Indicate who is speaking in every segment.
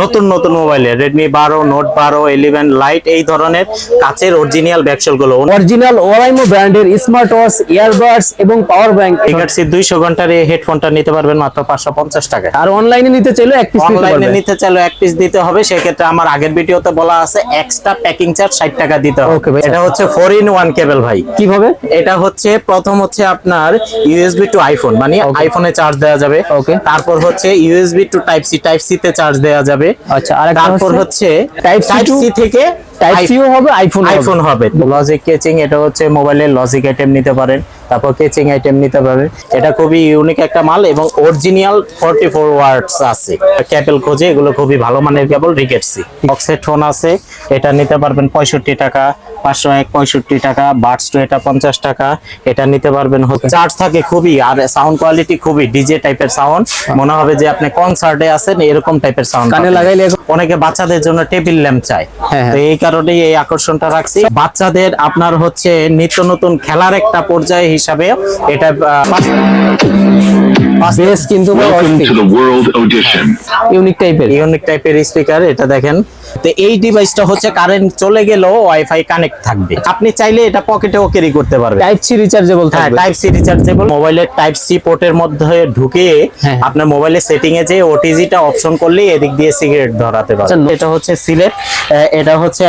Speaker 1: নতুন নতুন মোবাইলে রেডমি বারো নোট বারো ইলেভেন লাইট এই ধরনের কাচের অরিজিনাল ব্যাকসেলগুলো
Speaker 2: অরিজিনাল ওরাইমো ব্র্যান্ডের স্মার্ট ওয়াচ ইয়ারবাডস এবং পাওয়ার ব্যাংক
Speaker 1: এগারসি দুইশো ঘণ্টার এই হেডফোনটা নিতে পারবেন মাত্র পাঁচশো পঞ্চাশ টাকা
Speaker 2: আর অনলাইনে নিতে চাইলে এক পিস
Speaker 1: অনলাইনে নিতে চাইলে এক পিস দিতে হবে সেক্ষেত্রে আমার আগের ভিডিওতে বলা আছে এক্সট্রা প্যাকিং চার্জ ষাট টাকা দিতে হবে। এটা হচ্ছে ফোর ইন ওয়ান কেবল ভাই।
Speaker 2: কীভাবে?
Speaker 1: এটা হচ্ছে প্রথম হচ্ছে আপনার ইউএসবি টু আইফোন মানে আইফোনে চার্জ দেওয়া যাবে. তারপর হচ্ছে U S B to type C type C তে চার্জ দেওয়া যাবে।
Speaker 2: আচ্ছা আর
Speaker 1: তারপর হচ্ছে টাইপ সি থেকে
Speaker 2: টাইপ সিও হবে আইফোন
Speaker 1: আইফোন হবে। লজিক কেচিং এটা হচ্ছে মোবাইলের লজিক আইটেম নিতে পারেন তারপর কেচিং আইটেম নিতে পারবেন এটা খুবই ইউনিক একটা মাল এবং অরিজিনাল ফোরটি ফোর ওয়ার্ডস আছে। ক্যাপেল খোঁজে এগুলো খুবই ভালো মানের কেবল রিকেটসি আছে এটা নিতে পারবেন পঁয়ষট্টি টাকা পাঁচশো এক পঁয়ষট্টি টাকা বাডস টু এটা পঞ্চাশ টাকা এটা নিতে পারবেন চার্জ থাকে খুবই আর সাউন্ড কোয়ালিটি খুবই ডিজে টাইপের সাউন্ড মনে হবে যে আপনি কনসার্টে আছেন এরকম টাইপের সাউন্ড
Speaker 2: কানে লাগাইলে
Speaker 1: অনেকে বাচ্চাদের জন্য টেবিল ল্যাম্প চায়।
Speaker 2: হ্যাঁ,
Speaker 1: তো এই কারণেই এই আকর্ষণটা রাখছি। বাচ্চাদের আপনার হচ্ছে নিত্য নতুন খেলার একটা পর্যায় হিসাবে এটা
Speaker 2: বেস কিন্তু
Speaker 3: Welcome to the World Audition.
Speaker 2: Unique টাইপের
Speaker 1: ইউনিক টাইপের স্পিকার এটা দেখেন। তো এই ডিভাইসটা হচ্ছে কারেন্ট চলে গেলেও ওয়াইফাই কানেক্ট থাকবে। আপনি চাইলে এটা পকেটেও ক্যারি করতে পারবেন।
Speaker 2: টাইপ সি রিচার্জেবল
Speaker 1: হ্যাঁ
Speaker 2: থাকবে।
Speaker 1: টাইপ সি রিচার্জেবল মোবাইলের টাইপ সি পোর্টের মধ্যে ঢুকিয়ে
Speaker 2: হ্যাঁ।
Speaker 1: আপনার মোবাইলের সেটিং এ যে ওটিজিটা অপশন করলেই এদিক দিয়ে সিগারেট ধরাতে পারবেন। এটা হচ্ছে সিলেট এটা হচ্ছে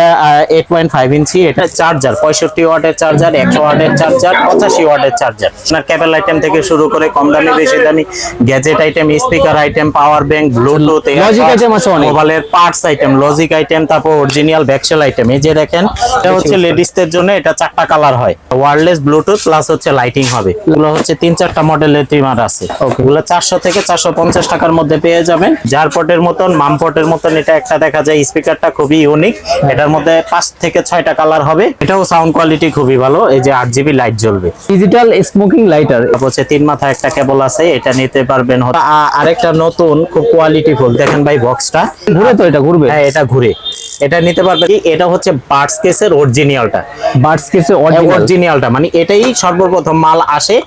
Speaker 1: এইট পয়েন্ট ফাইভ ইঞ্চি এটা চার্জার পঁয়ষট্টি ওয়াটের চার্জার একশো ওয়াটের চার্জার পঁচাশি ওয়াটের চার্জার আপনার আইটেম থেকে শুরু করে কম দামি বেশি দামি gadget item speaker item power bank Bluetooth
Speaker 2: Logic item
Speaker 1: মোবাইলের পার্টস আইটেম লজিক আইটেম তারপর অরিজিনাল ব্যাকসেল আইটেম এই যে দেখেন এটা হচ্ছে লেডিসদের জন্য এটা চারটা কালার হয়। ওয়্যারলেস ব্লুটুথ প্লাস হচ্ছে লাইটিং হবে। এগুলো হচ্ছে তিন চারটা মডেলের ট্রিমার আছে। এগুলো চারশো থেকে চারশো পঞ্চাশ টাকার মধ্যে পেয়ে যাবেন। যার পটের মতন মাম পটের মতন এটা একটা দেখা যায় স্পিকারটা খুবই ইউনিক এটার মধ্যে পাঁচ থেকে ছয়টা কালার হবে। এটাও সাউন্ড কোয়ালিটি খুবই ভালো এই যে আট জিবি লাইট জ্বলবে।
Speaker 2: ডিজিটাল স্মোকিং লাইটার
Speaker 1: হচ্ছে তিন মাথা একটা কেবল আছে এটা নিতে পারবেন আরেকটা নতুন খুব কোয়ালিটি ফুল দেখেন ভাই বক্সটা
Speaker 2: ঘুরে তো এটা ঘুরবে?
Speaker 1: হ্যাঁ এটা ঘুরে। এটা নিতে পারবে এটা হচ্ছে বার্ডস কেসের অরিজিনালটা
Speaker 2: বাডস কেসে অরিজিনাল
Speaker 1: অরিজিনালটা মানে এটাই সর্বপ্রথম মাল আসে।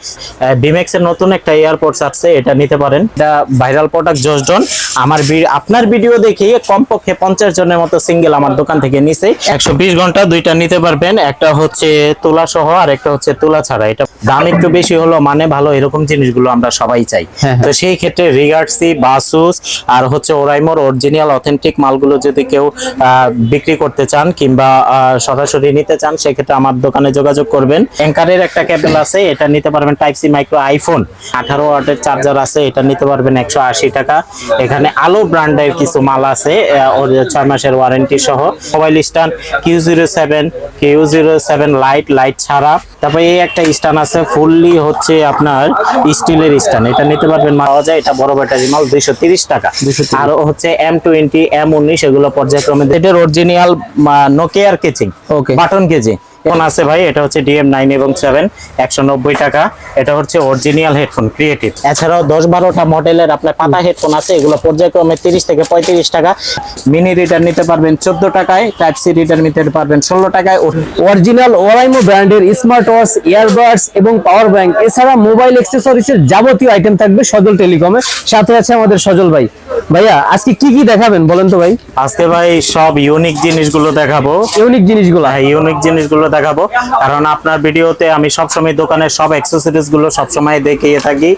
Speaker 1: বিমেক্স এর নতুন একটা এয়ারপোর্টস আসছে এটা নিতে পারেন। এটা ভাইরাল প্রোডাক্ট জসডন আমার আপনার ভিডিও দেখে কমপক্ষে পঞ্চাশ জনের মতো সিঙ্গেল আমার দোকান থেকে নিছে। একশো বিশ ঘণ্টা দুইটা নিতে পারবেন একটা হচ্ছে তুলা সহ আর একটা হচ্ছে তুলা ছাড়া। এটা দাম একটু বেশি হলো মানে ভালো এরকম জিনিসগুলো আমরা সবাই চাই।
Speaker 2: হ্যাঁ, হ্যাঁ।
Speaker 1: তো সেই ক্ষেত্রে রিগার্ডসি বাসুস আর হচ্ছে ওরাইমোর অরিজিনাল অথেন্টিক মালগুলো যদি কেউ বিক্রি করতে চান কিংবা সরাসরি নিতে চান সেক্ষেত্রে আমার দোকানে যোগাযোগ করবেন। অ্যাঙ্কারের একটা কেবল আছে এটা নিতে পারবেন টাইপ সি মাইক্রো আইফোন আঠারো ওয়াটের চার্জার আছে এটা নিতে পারবেন একশো আশি টাকা। এখানে আলো ব্র্যান্ডের কিছু মাল আছে ছয় মাসের ওয়ারেন্টি সহ। Mobile stand Q zero seven Q zero seven light light ছাড়া। তারপরে এই একটা স্ট্যান্ড আছে ফুললি হচ্ছে আপনার স্টিলের স্ট্যান্ড এটা নিতে পারবেন পাওয়া যায় এটা বড় ব্যাটারি মাল দুইশো তিরিশ টাকা। আর হচ্ছে এম টোয়েন্টি এম উনিশ এগুলো পর্যায়ক্রমে এটার অরিজিনাল নোকিয়ার কেচিং
Speaker 2: ওকে
Speaker 1: বাটন কেজি ফোন আছে ভাই, এটা হচ্ছে ডিএম নাইন এবং সেভেন, একশো নব্বই টাকা। এটা হচ্ছে অরিজিনাল হেডফোন, ক্রিয়েটিভ। এছাড়াও দশ বারোটা মডেলের আপনার পাতা হেডফোন আছে, এগুলো পর্যায়ক্রমে তিরিশ থেকে পঁয়ত্রিশ টাকা। মিনি রিটার নিতে পারবেন চোদ্দ টাকায় টাইপ সি রিটার নিতে পারবেন ষোলো টাকায়।
Speaker 2: অরিজিনাল ওরাইমো ব্র্যান্ডের স্মার্ট ওয়াচ ইয়ারবাডস এবং পাওয়ার ব্যাংক এছাড়া মোবাইল অ্যাক্সেসরিজ এর যাবতীয় আইটেম থাকবে সজল টেলিকমে সাথে আছে আমাদের সজল ভাই। ভাইয়া আজকে কি কি দেখাবেন বলেন তো ভাই?
Speaker 1: আজকে ভাই সব ইউনিক জিনিসগুলো দেখাবো।
Speaker 2: ইউনিক জিনিসগুলো।
Speaker 1: হ্যাঁ ইউনিক জিনিসগুলো দেখাবো। কারণ আপনার ভিডিওতে আমি সবসময় দোকানের সব অ্যাক্সেসরিজগুলো সবসময় দেখিয়ে থাকি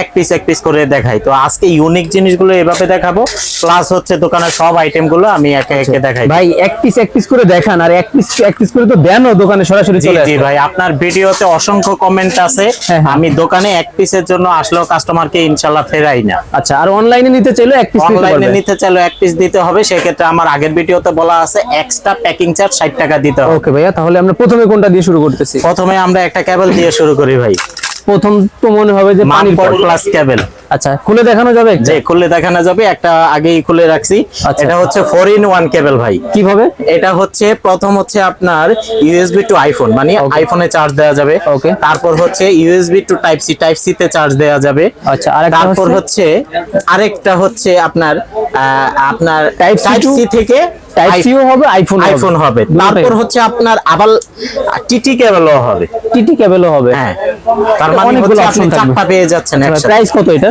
Speaker 1: এক পিস এক পিস করে দেখাই। তো আজকে ইউনিক জিনিসগুলো এভাবে দেখাবো প্লাস হচ্ছে দোকানের সব আইটেমগুলো আমি একে একে দেখাই।
Speaker 2: ভাই এক পিস এক পিস করে দেখান আর এক পিস এক পিস করে তো দেনও দোকানে সরাসরি চলে
Speaker 1: জি ভাই আপনার ভিডিওতে অসংখ্য কমেন্ট আছে।
Speaker 2: হ্যাঁ, হ্যাঁ।
Speaker 1: আমি দোকানে এক পিসের জন্য আসলেও কাস্টমারকে ইনশাল্লাহ ফেরাই না।
Speaker 2: আচ্ছা আর অনলাইনে নিতে চাইলে এক পিস
Speaker 1: অনলাইনে নিতে চাইলে এক পিস দিতে হবে সেক্ষেত্রে আমার আগের ভিডিওতে বলা আছে এক্সট্রা প্যাকিং চার্জ ষাট টাকা দিতে হবে।
Speaker 2: ওকে ভাইয়া তাহলে আমরা প্রথমে কোনটা দিয়ে শুরু করতেছি?
Speaker 1: প্রথমে আমরা একটা কেবল দিয়ে শুরু করি ভাই।
Speaker 2: প্রথম তো মনে হবে যে পানি
Speaker 1: পট প্লাস কেবল
Speaker 2: আচ্ছা খুলে দেখানো যাবে?
Speaker 1: যে খুলে দেখানো যাবে। একটা আগেই খুলে রাখছি।
Speaker 2: আচ্ছা।
Speaker 1: এটা হচ্ছে ফোর ইন ওয়ান কেবল ভাই।
Speaker 2: কীভাবে?
Speaker 1: এটা হচ্ছে প্রথম হচ্ছে আপনার ইউএসবি টু আইফোন মানে আইফোনে চার্জ দেওয়া যাবে।
Speaker 2: Okay.
Speaker 1: তারপর হচ্ছে USB to type C type C তে চার্জ দেওয়া যাবে।
Speaker 2: আচ্ছা, আরেকটা
Speaker 1: তারপর
Speaker 2: হচ্ছে?
Speaker 1: আরেকটা হচ্ছে আপনার আপনার টাইপ সি থেকে
Speaker 2: টাইপ সিও হবে আইফোন
Speaker 1: আইফোন হবে। তারপর হচ্ছে আপনার আবার টিটি কেবলও হবে।
Speaker 2: টিটি কেবলও হবে।
Speaker 1: হ্যাঁ। তার মানে হচ্ছে আপনি চারটা পেয়ে যাচ্ছেন
Speaker 2: প্রাইস কত এটা?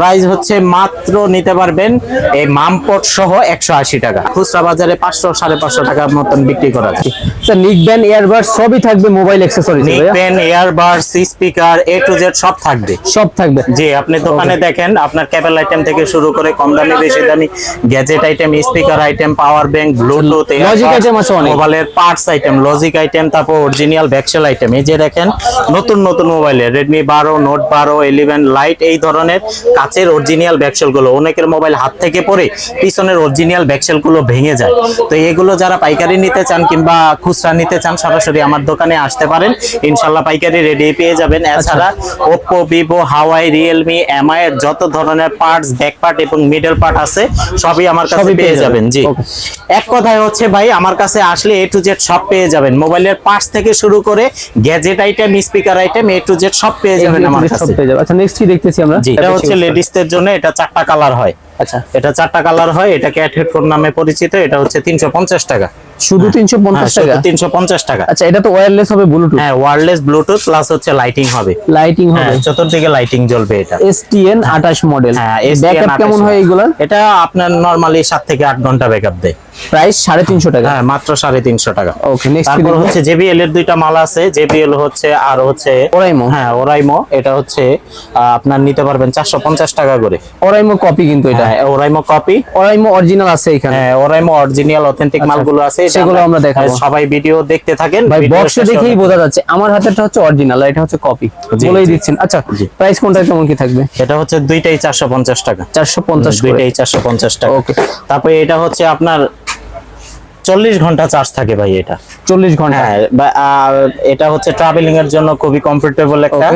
Speaker 1: প্রাইস হচ্ছে মাত্র নিতে পারবেন এই মামপট সহ একশো আশি টাকা। খুচরা বাজারে পাঁচশো সাড়ে পাঁচশো টাকার মতন বিক্রি করা যায়।
Speaker 2: স্যার নিক ব্যান্ড ইয়ারবাড সবই থাকবে mobile accessories
Speaker 1: speaker A to Z সব থাকবে।
Speaker 2: সব থাকবে।
Speaker 1: জি আপনি দোকানে দেখেন আপনার কেবল আইটেম থেকে শুরু করে কম দামি বেশি দামি gadget item speaker item power bank Bluetooth
Speaker 2: Logic item আছে অনেক।
Speaker 1: মোবাইলের পার্টস আইটেম লজিক আইটেম তারপর অরিজিনাল ব্যাকসেল আইটেম এই যে দেখেন নতুন নতুন মোবাইলে রেডমি বারো নোট বারো ইলেভেন লাইট এই ধরনের কাচের অরিজিনাল ব্যাকসেলগুলো অনেকের মোবাইল হাত থেকে পড়ে পিছনের অরিজিনাল ব্যাকসেলগুলো ভেঙে যায়। তো এগুলো যারা পাইকারি নিতে চান কিংবা খুচরা নিতে চান সরাসরি আমার দোকানে আসতে পারেন। ইনশাল্লাহ পাইকারি রেডি পেয়ে যাবেন। এছাড়া Oppo Vivo Huawei Realme Mi এর যত ধরনের পার্টস ব্যাক পার্ট এবং মিডল পার্ট আছে সবই আমার কাছে
Speaker 2: পেয়ে
Speaker 1: যাবেন। জি। এক কথায় হচ্ছে ভাই আমার কাছে আসলে এ টু জেড সব পেয়ে যাবেন। মোবাইলের পার্টস থেকে শুরু করে gadget item speaker item A to Z সব পেয়ে যাবেন আমার কাছে।
Speaker 2: আচ্ছা নেক্সট কি দেখতেছি আমরা?
Speaker 1: এটা হচ্ছে লেডিসদের জন্য এটা চারটা কালার হয়।
Speaker 2: আচ্ছা।
Speaker 1: এটা চারটা কালার হয় এটা ক্যাট হেডফোন নামে পরিচিত এটা হচ্ছে তিনশো পঞ্চাশ টাকা।
Speaker 2: শুধু তিনশো পঞ্চাশ টাকা?
Speaker 1: তিনশো পঞ্চাশ টাকা।
Speaker 2: আচ্ছা এটা তো ওয়্যারলেস হবে ব্লুটুথ
Speaker 1: হ্যাঁ ওয়্যারলেস ব্লুটুথ প্লাস হচ্ছে লাইটিং হবে।
Speaker 2: লাইটিং
Speaker 1: হ্যাঁ
Speaker 2: হবে।
Speaker 1: চতুর্দিকে লাইটিং জ্বলবে এটা।
Speaker 2: মডেল
Speaker 1: হ্যাঁ।
Speaker 2: ব্যাকআপ কেমন হয়
Speaker 1: এটা আপনার নরমালি থেকে ঘণ্টা ব্যাকআপ দেয়।
Speaker 2: প্রাইস সাড়ে তিনশো টাকা?
Speaker 1: হ্যাঁ মাত্র সাড়ে তিনশো টাকা।
Speaker 2: ওকে নেক্সট
Speaker 1: তারপর হচ্ছে এর দুইটা মাল আছে। জেবিএল হচ্ছে আর হচ্ছে
Speaker 2: ওরাইমো
Speaker 1: হ্যাঁ ওরাইমো এটা হচ্ছে আপনার নিতে পারবেন চারশো পঞ্চাশ টাকা করে।
Speaker 2: ওরাইমো কপি কিন্তু এটা।
Speaker 1: হ্যাঁ ওরাইমো কপি
Speaker 2: ওরাইমো অরিজিনাল আছে এখানে।
Speaker 1: হ্যাঁ ওরাইমো অরিজিনাল অথেন্টিক মালগুলো আছে। এটা
Speaker 2: সেগুলো আমরা দেখাবো।
Speaker 1: সবাই ভিডিও দেখতে থাকেন
Speaker 2: ভাই
Speaker 1: ভিডিও
Speaker 2: দেখেই বোঝা যাচ্ছে আমার হাতেরটা হচ্ছে অরিজিনাল এটা হচ্ছে কপি বলেই দিচ্ছেন। আচ্ছা প্রাইস কোনটা কেমন কি থাকবে?
Speaker 1: এটা হচ্ছে দুইটাই চারশো পঞ্চাশ টাকা।
Speaker 2: চারশো পঞ্চাশ
Speaker 1: দুইটাই চারশো পঞ্চাশ টাকা।
Speaker 2: Okay.
Speaker 1: তারপরে এটা হচ্ছে আপনার চল্লিশ ঘণ্টা চার্জ থাকে ভাই এটা।
Speaker 2: চল্লিশ ঘণ্টা।
Speaker 1: হ্যাঁ আর এটা হচ্ছে ট্রাভেলিং এর জন্য খুবই কমফোর্টেবল একটা.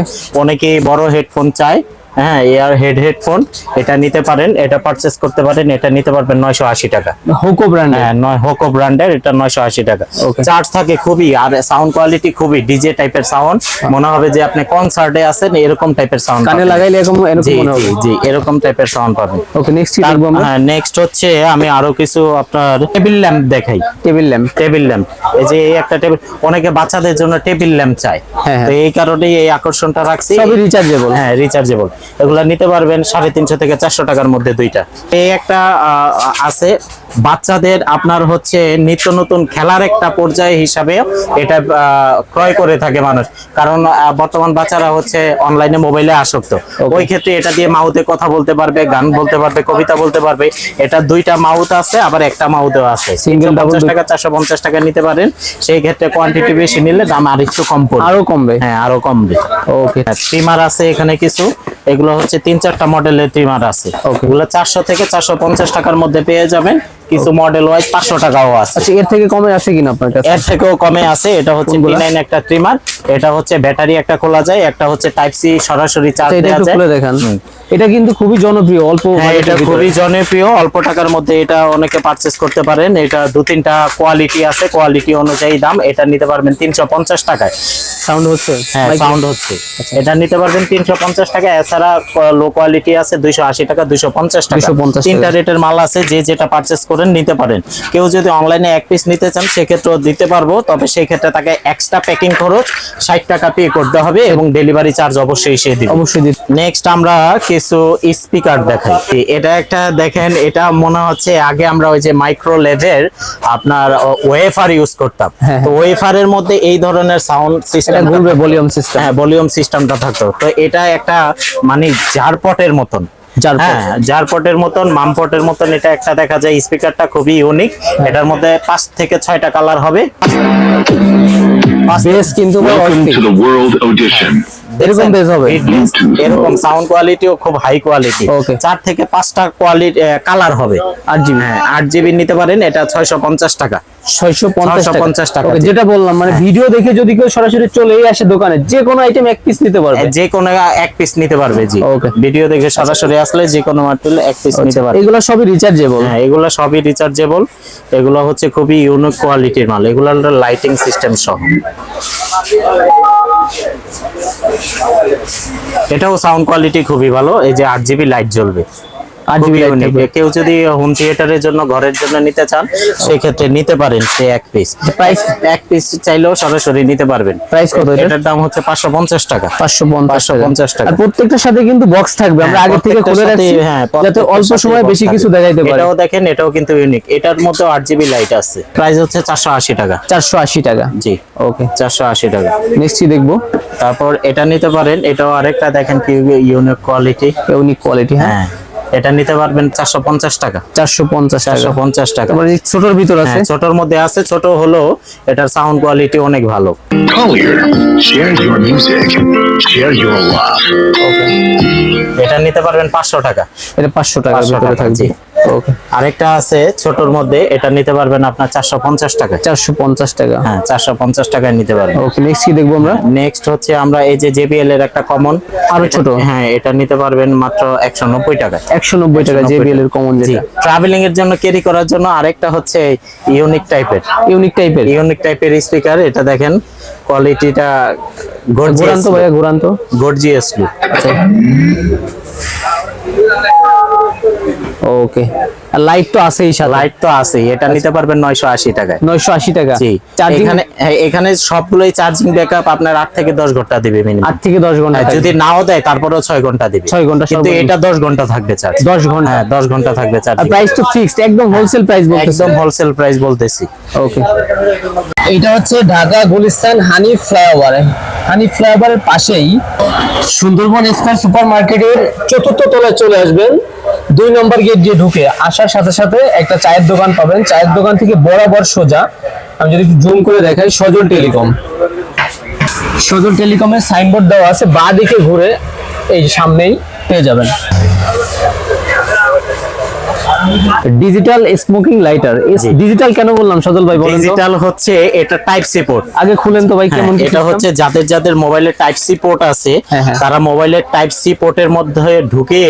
Speaker 1: অনেকেই বড় হেডফোন চায়। হ্যাঁ এয়ার হেড হেডফোন এটা নিতে পারেন এটা পারচেস করতে পারেন এটা নিতে পারবেন নয়শো আশি টাকা।
Speaker 2: হোকো ব্র্যান্ড
Speaker 1: হ্যাঁ নয় হোকো ব্র্যান্ডের এটা নয়শো আশি টাকা। চার্জ থাকে খুবই আর সাউন্ড কোয়ালিটি খুবই ডিজে টাইপের সাউন্ড মনে হবে যে আপনি কনসার্টে আছেন এরকম টাইপের সাউন্ড
Speaker 2: কানে লাগাইলে এরকম এরকম মনে হবে।
Speaker 1: জি এরকম টাইপের সাউন্ড পাবেন।
Speaker 2: ওকে নেক্সট কি দেখব আমরা?
Speaker 1: হ্যাঁ নেক্সট হচ্ছে আমি আরও কিছু আপনার টেবিল ল্যাম্প দেখাই।
Speaker 2: টেবিল ল্যাম্প
Speaker 1: টেবিল ল্যাম্প এই যে এই একটা টেবিল অনেকে বাচ্চাদের জন্য টেবিল ল্যাম্প চায়।
Speaker 2: হ্যাঁ, হ্যাঁ।
Speaker 1: তো এই কারণেই এই আকর্ষণটা রাখছি।
Speaker 2: সবই রিচার্জেবল
Speaker 1: হ্যাঁ রিচার্জেবল এগুলা নিতে পারবেন সাড়ে তিনশো থেকে চারশো টাকার মধ্যে দুইটা। এই একটা আছে। বাচ্চাদের আপনার হচ্ছে নিত্য নতুন খেলার একটা পর্যায় হিসাবে এটা ক্রয় করে থাকে মানুষ। কারণ বর্তমান বাচ্চারা হচ্ছে অনলাইনে মোবাইলে আসক্ত। ওই ক্ষেত্রে এটা দিয়ে মাউথে কথা বলতে পারবে গান বলতে পারবে কবিতা বলতে পারবে। এটা দুইটা মাউথ আছে আবার একটা মাউথও আছে।
Speaker 2: Double
Speaker 1: পঞ্চাশ টাকা চারশো পঞ্চাশ টাকা নিতে পারেন। সেই ক্ষেত্রে কোয়ান্টিটি বেশি নিলে দাম আর একটু কম পড়বে।
Speaker 2: আরও কমবে?
Speaker 1: হ্যাঁ আরও কমবে।
Speaker 2: ওকে
Speaker 1: ট্রিমার আছে এখানে কিছু। এগুলো হচ্ছে তিন চারটা মডেলের ট্রিমার আছে।
Speaker 2: ওগুলো
Speaker 1: এগুলো চারশো থেকে চারশো পঞ্চাশ টাকার মধ্যে পেয়ে যাবেন। কিছু মডেল ওয়াইজ পাঁচশো টাকাও আছে।
Speaker 2: আচ্ছা এর থেকে কমে আছে কিনা আপনার কাছে?
Speaker 1: এর থেকেও কমে আছে এটা হচ্ছে
Speaker 2: কোনগুলা?
Speaker 1: একটা ট্রিমার এটা হচ্ছে ব্যাটারি একটা খোলা যায় একটা হচ্ছে টাইপ সি সরাসরি চার্জ
Speaker 2: আচ্ছা, এটা
Speaker 1: দেওয়া যায়।
Speaker 2: খুলে দেখান। এটা কিন্তু খুবই জনপ্রিয় অল্প
Speaker 1: হ্যাঁ এটা খুবই জনপ্রিয় অল্প টাকার মধ্যে এটা অনেকে পারচেস করতে পারেন। এটা দু তিনটা কোয়ালিটি আছে কোয়ালিটি অনুযায়ী দাম এটা নিতে পারবেন তিনশো পঞ্চাশ টাকায়।
Speaker 2: সাউন্ড হচ্ছে?
Speaker 1: হ্যাঁ সাউন্ড হচ্ছে।
Speaker 2: আচ্ছা।
Speaker 1: এটা নিতে পারবেন তিনশো পঞ্চাশ টাকা এছাড়া লো কোয়ালিটি আছে দুইশো আশি টাকা দুইশো পঞ্চাশ টাকা।
Speaker 2: 250 টাকা।
Speaker 1: তিনটা রেটের মাল আছে যে যেটা পারচেস করেন নিতে পারেন। কেউ যদি অনলাইনে এক পিস নিতে চান সেক্ষেত্রেও দিতে পারব। তবে সেই ক্ষেত্রে তাকে এক্সট্রা প্যাকিং খরচ ষাট টাকা পে করতে হবে এবং ডেলিভারি চার্জ অবশ্যই সে দিবে।
Speaker 2: অবশ্যই
Speaker 1: নেক্সট আমরা কিছু স্পিকার দেখাই। এটা একটা দেখেন এটা মনে হচ্ছে আগে আমরা ওই যে মাইক্রো লেভেল আপনার ওয়েফার ইউজ করতাম।
Speaker 2: হ্যাঁ,
Speaker 1: তো ওয়েফার এর মধ্যে এই ধরনের সাউন্ড সিস্টেম
Speaker 2: ঘুরবে ভলিউম সিস্টেম
Speaker 1: হ্যাঁ ভলিউম সিস্টেমটা থাকতো। তো এটা একটা মানে জারপটের মতন। হ্যাঁ জারপটের মতন মামপটের মতন এটা একটা দেখা যায় স্পিকারটা খুবই ইউনিক এটার মধ্যে পাঁচ থেকে ছয়টা কালার হবে।
Speaker 2: বেস কিন্তু. এরকম bass হবে?
Speaker 1: এরকম সাউন্ড কোয়ালিটিও খুব হাই কোয়ালিটি. চার থেকে পাঁচটা কোয়ালিটি কালার হবে।
Speaker 2: আট জিবি
Speaker 1: হ্যাঁ আট জিবি নিতে পারেন এটা ছয়শো পঞ্চাশ টাকা।
Speaker 2: ছয়শো পঞ্চাশ
Speaker 1: 650 টাকা।
Speaker 2: যেটা বললাম মানে ভিডিও দেখে যদি কেউ সরাসরি চলেই আসে দোকানে যে কোনো আইটেম এক পিস নিতে পারবে।
Speaker 1: যে কোনো এক পিস নিতে পারবে জি।
Speaker 2: Okay.
Speaker 1: ভিডিও দেখে সরাসরি আসলে যে কোনো মার্টেল এক পিস নিতে পারবে।
Speaker 2: এগুলো সবই রিচার্জেবল
Speaker 1: হ্যাঁ এগুলো সবই রিচার্জেবল এগুলো হচ্ছে খুবই ইউনিক কোয়ালিটির মাল। এগুলো লাইটিং সিস্টেম সহ। এটাও সাউন্ড কোয়ালিটি খুবই ভালো। এই যে আট জিবি লাইট জ্বলবে। কেউ যদি হোম থিয়েটারের জন্য ঘরের জন্য নিতে চান সেই ক্ষেত্রে নিতে পারেন সে এক পিস প্রাইস এক পিস চাইলেও সরাসরি নিতে পারবেন।
Speaker 2: প্রাইস কত
Speaker 1: এটার দাম হচ্ছে পাঁচশো পঞ্চাশ টাকা।
Speaker 2: পাঁচশো পঞ্চাশ টাকা।
Speaker 1: 550 টাকা।
Speaker 2: আর প্রত্যেকটার সাথে কিন্তু বক্স থাকবে। আমরা আগে থেকে খুলে রাখছি।
Speaker 1: হ্যাঁ,
Speaker 2: যাতে অল্প সময়ে বেশি। কিছু দেখাইতে পারে।
Speaker 1: এটাও দেখেন এটাও কিন্তু ইউনিক এটার মধ্যে আট জিবি লাইট আছে। প্রাইস হচ্ছে চারশো আশি টাকা।
Speaker 2: চারশো আশি টাকা।
Speaker 1: জি।
Speaker 2: ওকে
Speaker 1: চারশো আশি টাকা।
Speaker 2: নেক্সট দেখব।
Speaker 1: তারপর এটা নিতে পারেন। এটাও আরেকটা দেখেন কি ইউনিক কোয়ালিটি
Speaker 2: ইউনিক কোয়ালিটি হ্যাঁ।
Speaker 1: হ্যাঁ। এটা নিতে পারবেন চারশো পঞ্চাশ টাকা।
Speaker 2: চারশো পঞ্চাশ টাকা।
Speaker 1: চারশো পঞ্চাশ টাকা।
Speaker 2: মানে ছোটর ভিতর আছে?
Speaker 1: হ্যাঁ ছোটর মধ্যে আছে ছোট হলো এটার সাউন্ড কোয়ালিটি অনেক ভালো।
Speaker 3: Collier, share your music, share your love.
Speaker 1: এটা নিতে পারবেন পাঁচশো টাকা।
Speaker 2: এটা পাঁচশো টাকার ভিতরে
Speaker 1: টাকা,
Speaker 2: থাকবে। ওকে
Speaker 1: আরেকটা আছে ছোটর মধ্যে এটা নিতে পারবেন আপনার চারশো পঞ্চাশ টাকা
Speaker 2: চারশো পঞ্চাশ টাকা।
Speaker 1: হ্যাঁ চারশো পঞ্চাশ টাকায় নিতে পারবেন।
Speaker 2: ওকে নেক্সট কি দেখব আমরা?
Speaker 1: নেক্সট হচ্ছে আমরা এই যে জেবিএল এর একটা কমন
Speaker 2: আরও ছোট।
Speaker 1: হ্যাঁ এটা নিতে পারবেন মাত্র একশো নব্বই টাকা
Speaker 2: একশো নব্বই টাকা
Speaker 1: 190
Speaker 2: জেবিএল এর কমন যেটা।
Speaker 1: ট্রাভেলিং এর জন্য ক্যারি করার জন্য আরেকটা হচ্ছে ইউনিক টাইপের
Speaker 2: ইউনিক টাইপের
Speaker 1: ইউনিক টাইপের স্পিকার এটা দেখেন কোয়ালিটিটা
Speaker 2: ঘুরান তো ভাইয়া ঘুরান তো।
Speaker 1: গর্জিয়াস লুক
Speaker 2: ওকে। লাইট তো আছেই সাথে।
Speaker 1: লাইট তো আছেই। এটা নিতে পারবেন নয়শো আশি টাকায়।
Speaker 2: নয়শো আশি টাকা।
Speaker 1: জি। এখানে হ্যাঁ, এখানে সবগুলোই চার্জিং ব্যাকআপ আপনার আট থেকে দশ ঘণ্টা দিবে মিনিমাম
Speaker 2: আট থেকে দশ ঘণ্টা
Speaker 1: যদি নাও দেয় তারপরেও ছয় ঘণ্টা দিবে।
Speaker 2: ছয় ঘণ্টা
Speaker 1: কিন্তু এটা দশ ঘণ্টা থাকবে চার্জ
Speaker 2: দশ ঘণ্টা।
Speaker 1: হ্যাঁ দশ ঘণ্টা থাকবে চার্জ
Speaker 2: আর প্রাইস তো ফিক্সড একদম হোলসেল প্রাইস বলতেছে।
Speaker 1: একদম হোলসেল প্রাইস বলতেছি।
Speaker 2: ওকে এটা হচ্ছে ঢাকা গুলিস্তান হানি ফ্লাইওভার। হানি ফ্লাইওভারের পাশেই সুন্দরবন স্কয়ার সুপার মার্কেটের চতুর্থ তলায় চলে আসবেন। দুই নম্বর গেট দিয়ে ঢুকে আসার সাথে সাথে একটা চায়ের দোকান পাবেন। চায়ের দোকান থেকে বরাবর সোজা। আমি যদি জুম করে দেখাই, সজল টেলিকম। সজল টেলিকমের সাইনবোর্ড দেওয়া আছে, বা দিকে ঘুরে এই সামনেই পেয়ে যাবেন। ডিজিটাল স্মোকিং লাইটার ডিজিটাল কেন বললাম সজল ভাই বলেন
Speaker 1: ডিজিটাল হচ্ছে এটা টাইপ সি পোর্ট
Speaker 2: আগে খুলেন তো ভাই
Speaker 1: হ্যাঁ,
Speaker 2: কেমন
Speaker 1: এটা হচ্ছে যাদের যাদের মোবাইলে টাইপ সি পোর্ট আছে
Speaker 2: হ্যাঁ, হ্যাঁ।
Speaker 1: তারা মোবাইলের টাইপ সি পোর্টের মধ্যে ঢুকে।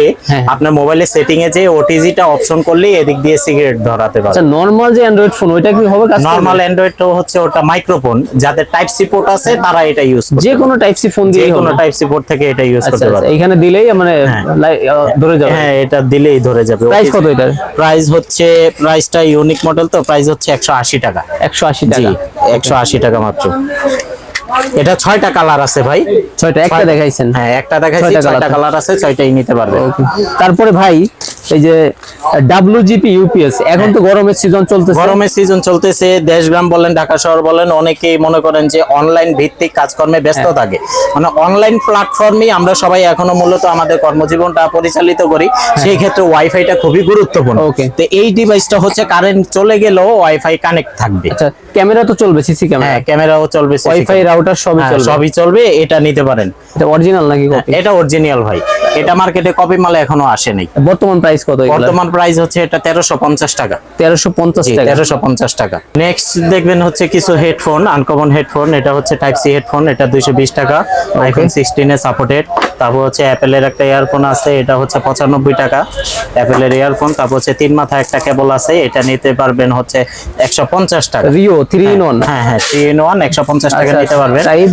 Speaker 1: আপনার মোবাইলের সেটিং এ যে ওটিজিটা অপশন করলে এদিক দিয়ে সিগারেট ধরাতে পারে
Speaker 2: আচ্ছা নরমাল যে অ্যান্ড্রয়েড ফোন ওইটা কি হবে
Speaker 1: নরমাল অ্যান্ড্রয়েড তো হচ্ছে ওটা মাইক্রোফোন যাদের টাইপ সি পোর্ট আছে তারা এটা ইউজ
Speaker 2: যে কোনো টাইপ সি ফোন দিয়ে
Speaker 1: কোনো টাইপ সি পোর্ট থেকে এটা ইউজ
Speaker 2: আচ্ছা
Speaker 1: করতে
Speaker 2: আচ্ছা,
Speaker 1: পারে
Speaker 2: এখানে দিলেই মানে ধরে যাবে।
Speaker 1: হ্যাঁ এটা দিলেই ধরে যাবে।
Speaker 2: Price কত এটার?
Speaker 1: প্রাইস হচ্ছে প্রাইসটা ইউনিক মডেল তো প্রাইস হচ্ছে একশো আশি টাকা।
Speaker 2: একশো আশি টাকা।
Speaker 1: একশো আশি টাকা মাত্র। এটা ছয়টা কালার আছে ভাই।
Speaker 2: ছয়টা একটা দেখাইছেন।
Speaker 1: হ্যাঁ একটা দেখাইছি
Speaker 2: ছয়টা
Speaker 1: কালার আছে ছয়টাই নিতে পারবে।
Speaker 2: তারপরে ভাই এই যে ডাব্লিউজিপি ইউপিএস এখন তো গরমের সিজন চলতেছে।
Speaker 1: গরমের সিজন চলতেছে দেশগ্রাম বলেন ঢাকা শহর বলেন অনেকেই মনে করেন যে অনলাইন ভিত্তিক কাজকর্মে ব্যস্ত
Speaker 2: হ্যাঁ।
Speaker 1: থাকে। মানে অনলাইন প্ল্যাটফর্মে আমরা সবাই এখনও মূলত আমাদের কর্মজীবনটা পরিচালিত করি। সেই ক্ষেত্রে ওয়াইফাইটা খুবই গুরুত্বপূর্ণ।
Speaker 2: হ্যাঁ। Okay.
Speaker 1: তো এই ডিভাইসটা হচ্ছে কারেন্ট চলে গেলেও ওয়াইফাই কানেক্ট থাকবে।
Speaker 2: আচ্ছা ক্যামেরা তো চলবে সিসি ক্যামেরা
Speaker 1: হ্যাঁ ক্যামেরাও চলবে
Speaker 2: ওয়াইফাই রাউটার সবই
Speaker 1: হ্যাঁ,
Speaker 2: চলবে।
Speaker 1: সবই চলবে এটা নিতে পারেন।
Speaker 2: এটা অরিজিনাল নাকি কপি
Speaker 1: এটা অরিজিনাল ভাই। এটা মার্কেটে কপি মাল এখনও আসেনি
Speaker 2: বর্তমান প্রাইস কত
Speaker 1: বর্তমান প্রাইস হচ্ছে এটা তেরোশো পঞ্চাশ টাকা।
Speaker 2: তেরোশো পঞ্চাশ টাকা।
Speaker 1: তেরোশো পঞ্চাশ টাকা। নেক্সট দেখবেন হচ্ছে কিছু হেডফোন আনকমন হেডফোন এটা হচ্ছে টাইপ সি হেডফোন এটা দুইশো বিশ টাকা। আইফোন সিক্সটিনে সাপোর্টেড তারপর হচ্ছে অ্যাপেলের একটা ইয়ারফোন আছে এটা হচ্ছে পঁচানব্বই টাকা। অ্যাপেলের ইয়ারফোন তারপর হচ্ছে তিন মাথা একটা কেবল আছে এটা নিতে পারবেন হচ্ছে একশো পঞ্চাশ টাকা।
Speaker 2: রিও থ্রি ইন ওয়ান
Speaker 1: হ্যাঁ হ্যাঁ থ্রি ইন ওয়ান একশো পঞ্চাশ টাকা
Speaker 2: আচ্ছা,
Speaker 1: নিতে পারবেন।
Speaker 2: Type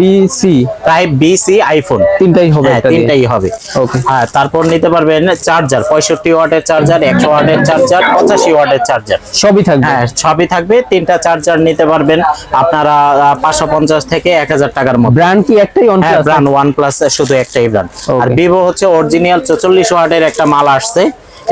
Speaker 2: B C
Speaker 1: type B C iPhone
Speaker 2: তিনটাই হবে
Speaker 1: হ্যাঁ তিনটাই হবে।
Speaker 2: Okay.
Speaker 1: হ্যাঁ তারপর নিতে পারবেন চার্জার পঁয়ষট্টি ওয়াটের চার্জার একশো ওয়াটের চার্জার পঁচাশি ওয়াটের চার্জার
Speaker 2: সবই থাকবে?
Speaker 1: হ্যাঁ সবই থাকবে। তিনটা চার্জার নিতে পারবেন। আপনারা পাঁচশো পঞ্চাশ থেকে এক হাজার টাকার মধ্যে।
Speaker 2: ব্র্যান্ড কি একটাই
Speaker 1: হ্যাঁ ব্র্যান্ড ওয়ান প্লাস শুধু একটাই ব্র্যান্ড। আর ভিভো হচ্ছে অরিজিনাল চৌচল্লিশ ওয়াটের একটা মাল আসছে।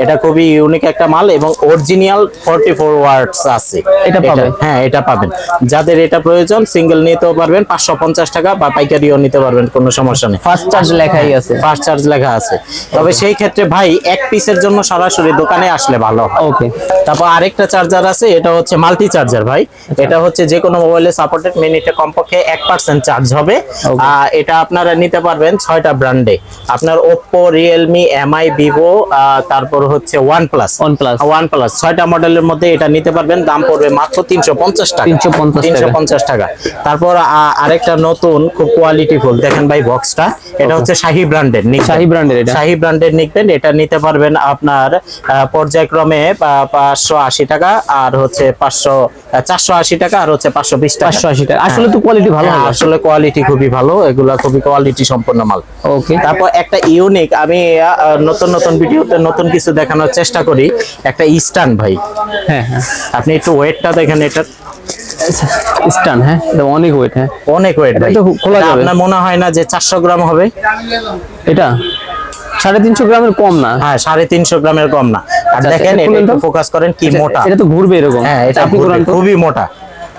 Speaker 1: এটা খুবই ইউনিক একটা মাল এবং অরিজিনাল ফোরটি ফোর ওয়ার্ডস আছে।
Speaker 2: এটা পাবে?
Speaker 1: হ্যাঁ এটা পাবেন। যাদের এটা প্রয়োজন সিঙ্গেল নিতেও পারবেন পাঁচশো পঞ্চাশ টাকা বা পাইকারিও নিতে পারবেন কোনো সমস্যা নেই।
Speaker 2: ফার্স্ট চার্জ লেখাই আছে।
Speaker 1: ফাস্ট চার্জ লেখা আছে। তবে সেই ক্ষেত্রে ভাই এক পিসের জন্য সরাসরি দোকানে আসলে ভালো
Speaker 2: ওকে
Speaker 1: তারপর আরেকটা চার্জার আছে এটা হচ্ছে মাল্টি চার্জার ভাই এটা হচ্ছে যে কোনো মোবাইলে সাপোর্টেড মিনিটে কমপক্ষে এক পার্সেন্ট চার্জ হবে। এটা আপনারা নিতে পারবেন ছয়টা ব্র্যান্ডে আপনার ওপ্পো রিয়েলমি এমআই ভিভো তারপর হচ্ছে OnePlus
Speaker 2: OnePlus।
Speaker 1: OnePlus ছয়টা মডেলের মধ্যে এটা নিতে পারবেন দাম পড়বে মাত্র তিনশো পঞ্চাশ টাকা।
Speaker 2: 350 টাকা।
Speaker 1: তিনশো পঞ্চাশ টাকা। তারপর আরেকটা নতুন খুব কোয়ালিটি ফুল দেখেন ভাই বক্সটা এটা হচ্ছে শাহি ব্র্যান্ডের
Speaker 2: শাহি ব্র্যান্ডের এটা।
Speaker 1: শাহি ব্র্যান্ডের নিকবেন এটা নিতে পারবেন আপনার পর্যায়ক্রমে পাঁচশো আশি টাকা আর হচ্ছে পাঁচশো চারশো আশি টাকা আর হচ্ছে পাঁচশো বিশ টাকা।
Speaker 2: পাঁচশো আশি টাকা। আসলে তো কোয়ালিটি ভালো
Speaker 1: হ্যাঁ, আসলে কোয়ালিটি খুবই ভালো এগুলা খুবই কোয়ালিটি সম্পন্ন মাল।
Speaker 2: ওকে
Speaker 1: তারপর একটা ইউনিক আমি নতুন নতুন ভিডিওতে নতুন কিছু দেখানোর চেষ্টা করি। একটা ইস্টার্ন ভাই।
Speaker 2: হ্যাঁ হ্যাঁ।
Speaker 1: আপনি একটু ওয়েটটা দেখেন এটা
Speaker 2: স্টান হ্যাঁ? এটা অনেক ওয়েট হ্যাঁ?
Speaker 1: অনেক ওয়েট ভাই।
Speaker 2: তো খোলা যাবে।
Speaker 1: আপনার মনে হয় না যে চারশো গ্রাম হবে?
Speaker 2: এটা? সাড়ে তিনশো গ্রামের কম না?
Speaker 1: হ্যাঁ সাড়ে তিনশো গ্রামের কম না। আর
Speaker 2: আচ্ছা,
Speaker 1: দেখেন
Speaker 2: এটা
Speaker 1: একটু ফোকাস করেন কি মোটা।
Speaker 2: এটা তো ঘুরবে এরকম।
Speaker 1: হ্যাঁ এটা। খুবই মোটা।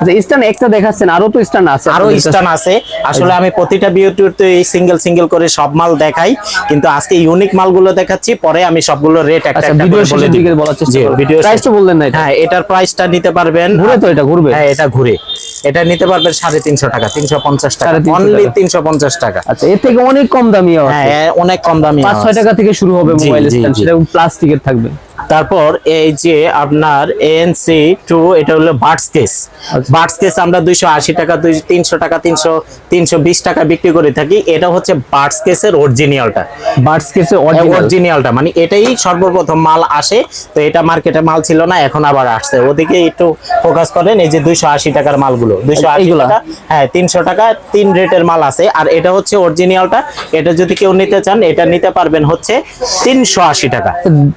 Speaker 2: আচ্ছা স্টান একটা দেখাচ্ছেন আরও তো স্টান আছে। আরও
Speaker 1: স্টান আছে। আসলে আমি প্রতিটা বিউটিতে সিঙ্গেল সিঙ্গেল করে সব মাল দেখাই কিন্তু আজকে ইউনিক মালগুলো দেখাচ্ছি পরে আমি সবগুলো রেট একটা
Speaker 2: আচ্ছা
Speaker 1: একটা
Speaker 2: ভিডিও
Speaker 1: বলে
Speaker 2: দিকে বলার চেষ্টা
Speaker 1: জি,
Speaker 2: করুন
Speaker 1: ভিডিও
Speaker 2: প্রাইস তো বললেন না
Speaker 1: হ্যাঁ এটার প্রাইসটা নিতে পারবেন।
Speaker 2: ঘুরে তো এটা ঘুরবে।
Speaker 1: হ্যাঁ এটা ঘুরে। এটা নিতে পারবেন সাড়ে তিনশো টাকা তিনশো পঞ্চাশ টাকা। অনলি
Speaker 2: টাকা।
Speaker 1: তিনশো পঞ্চাশ টাকা।
Speaker 2: আচ্ছা এর থেকে অনেক কম দামি আছে।
Speaker 1: হ্যাঁ অনেক কম দামি
Speaker 2: পাঁচ ছয় টাকা থেকে শুরু হবে মোবাইল স্ট্যান্ড সেটা প্লাস্টিকের থাকবে।
Speaker 1: তারপর এই যে আপনার এএনসি টু এটা হলো বার্ডস কেস।
Speaker 2: আচ্ছা।
Speaker 1: বার্ডস কেস আমরা দুইশো আশি টাকা দুই তিনশো টাকা তিনশো তিনশো বিশ টাকা বিক্রি করে থাকি। এটা হচ্ছে বার্ডস কেসের অরিজিনালটা
Speaker 2: বার্ডস কেসে অরিজিনাল
Speaker 1: অরিজিনালটা মানে এটাই সর্বপ্রথম মাল আসে। তো এটা মার্কেটে মাল ছিল না এখন আবার আসছে। ওদিকে একটু ফোকাস করেন এই যে দুইশো আশি টাকার মালগুলো। দুইশো আশি? টাকা হ্যাঁ তিনশো টাকা তিন রেটের মাল আছে। আর এটা হচ্ছে অরিজিনালটা এটা যদি কেউ নিতে চান এটা নিতে পারবেন হচ্ছে তিনশো আশি টাকা।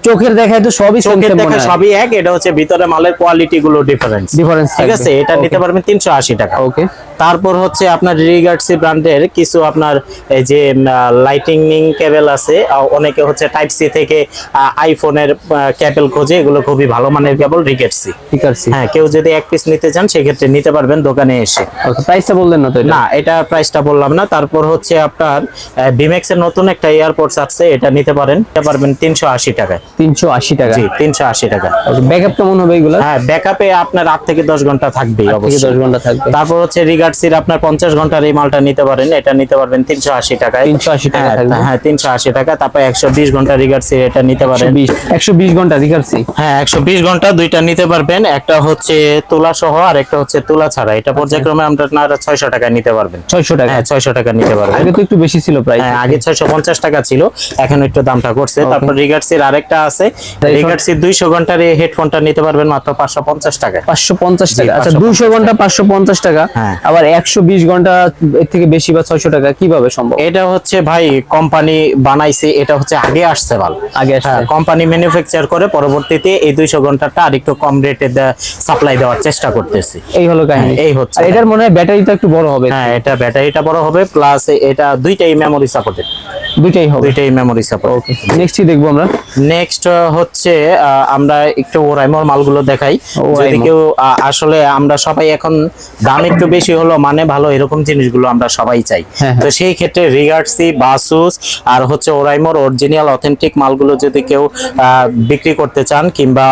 Speaker 2: চোখের দেখায় তো সবই
Speaker 1: চোখের দেখা সবই এক এটা হচ্ছে ভিতরে মালের কোয়ালিটি গুলো ডিফারেন্স
Speaker 2: ডিফারেন্স
Speaker 1: ঠিক আছে? এটা নিতে পারবেন তিনশো আশি টাকা।
Speaker 2: ওকে
Speaker 1: তারপর হচ্ছে আপনার রিগার্ডসি ব্র্যান্ডের কিছু আপনার এই যে লাইটিনিং কেবল আছে অনেকে হচ্ছে টাইপ সি থেকে আইফোনের কেবল খোঁজে এগুলো খুবই ভালো মানের কেবল রিগার্ডসি।
Speaker 2: আছে
Speaker 1: হ্যাঁ কেউ যদি এক পিস নিতে চান সেক্ষেত্রে নিতে পারবেন দোকানে এসে।
Speaker 2: প্রাইসটা বললেন না তো এটা?
Speaker 1: না এটা প্রাইসটা বললাম না। তারপর হচ্ছে আপনার বিমেক্স এর নতুন একটা এয়ারপোর্টস আছে এটা নিতে পারেন নিতে পারবেন তিনশো আশি টাকায়।
Speaker 2: তিনশো আশি টাকা।
Speaker 1: জি তিনশো আশি টাকা।
Speaker 2: ব্যাকআপ কেমন হবে এগুলো
Speaker 1: হ্যাঁ ব্যাকআপে আপনার আট থেকে দশ ঘণ্টা থাকবেই অবশ্যই।
Speaker 2: দশ ঘণ্টা থাকবে।
Speaker 1: তারপর হচ্ছে রিগার্ডসির আপনার পঞ্চাশ ঘণ্টার এই মালটা নিতে পারেন। এটা নিতে পারবেন তিনশো আশি টাকায়।
Speaker 2: 380 টাকা
Speaker 1: হ্যাঁ, হ্যাঁ তিনশো আশি টাকা তারপর একশো বিশ ঘণ্টা রিগার্ডসির এটা নিতে পারেন।
Speaker 2: একশো বিশ ঘণ্টা রিকার্সি
Speaker 1: হ্যাঁ একশো বিশ ঘণ্টা দুইটা নিতে পারবেন। একটা হচ্ছে তুলা সহ আর একটা হচ্ছে তুলা ছাড়া। এটা পর্যায়ক্রমে আপনারা ছয়শো টাকা নিতে পারবেন।
Speaker 2: ছয়শো টাকা।
Speaker 1: হ্যাঁ ছয়শো টাকা নিতে পারবেন।
Speaker 2: আগে তো একটু বেশি ছিল প্রাইস
Speaker 1: হ্যাঁ আগে ছয়শো পঞ্চাশ টাকা ছিল এখন একটু দামটা করছে। তারপর রিগার্ডসির আরেকটা আছে।
Speaker 2: তাই
Speaker 1: রিগার্ডসির দুইশো ঘণ্টার এই হেডফোনটা নিতে পারবেন মাত্র পাঁচশো পঞ্চাশ টাকা
Speaker 2: পাঁচশো পঞ্চাশ টাকা। আচ্ছা
Speaker 1: 550
Speaker 2: দুশো ঘণ্টা পাঁচশো পঞ্চাশ টাকা।
Speaker 1: হ্যাঁ।
Speaker 2: আবার একশো বিশ ঘণ্টা এর থেকে বেশি বা ছয়শো টাকা কীভাবে সম্ভব?
Speaker 1: এটা হচ্ছে ভাই কোম্পানি বানাইছে এটা হচ্ছে আগে আসছে মাল।
Speaker 2: আগে
Speaker 1: কোম্পানি ম্যানুফ্যাকচার করে পরবর্তীতে এই দুইশো ঘন্টাটা আরেকটু কম রেটে সাপ্লাই দেওয়ার চেষ্টা করতেছি।
Speaker 2: এই হলো কাহিনী।
Speaker 1: এই হচ্ছে।
Speaker 2: এটার মনে হয় ব্যাটারিটা একটু বড় হবে।
Speaker 1: হ্যাঁ এটা ব্যাটারিটা বড় হবে প্লাস এটা দুইটাই মেমোরি সাপোর্টেড
Speaker 2: দুইটাই হবে।
Speaker 1: দুইটাই মেমোরি সাপোর্ট ওকে
Speaker 2: নেক্সটই দেখব আমরা।
Speaker 1: নেক্সট হচ্ছে আমরা একটু ওরাইমোর মালগুলো দেখাই। যদি কেউ আসলে আমরা সবাই এখন দাম একটু বেশি হলো মানে ভালো এরকম জিনিসগুলো আমরা সবাই চাই।
Speaker 2: হ্যাঁ,
Speaker 1: তো সেই ক্ষেত্রে রিগার্ডসি বাসুস আর হচ্ছে ওরাইমোর অরিজিনাল অথেন্টিক মালগুলো যদি কেউ বিক্রি করতে চান কিংবা